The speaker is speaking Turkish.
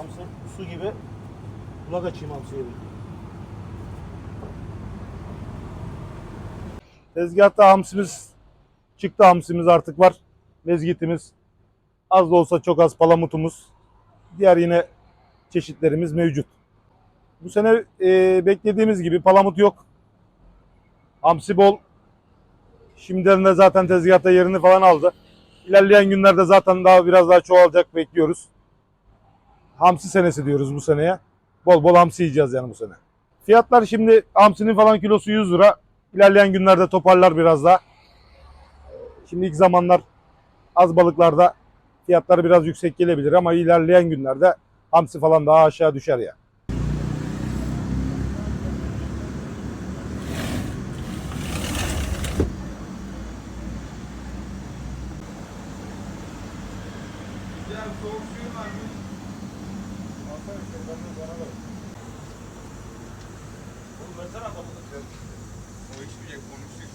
Hamsi su gibi. Kulak açayım hamsiye bir. Tezgahta hamsimiz çıktı hamsimiz artık var. Mezgitimiz. Az da olsa çok az palamutumuz. Diğer yine çeşitlerimiz mevcut. Bu sene e, beklediğimiz gibi palamut yok. Hamsi bol. Şimdiden de zaten tezgahta yerini falan aldı. İlerleyen günlerde zaten daha biraz daha çoğalacak bekliyoruz. Hamsi senesi diyoruz bu seneye. Bol bol hamsi yiyeceğiz yani bu sene. Fiyatlar şimdi hamsinin falan kilosu 100 lira. İlerleyen günlerde toparlar biraz daha. Şimdi ilk zamanlar az balıklarda fiyatlar biraz yüksek gelebilir ama ilerleyen günlerde hamsi falan daha aşağı düşer ya. Ya soğuk suyun var mı? O içmeyecek konuştuk.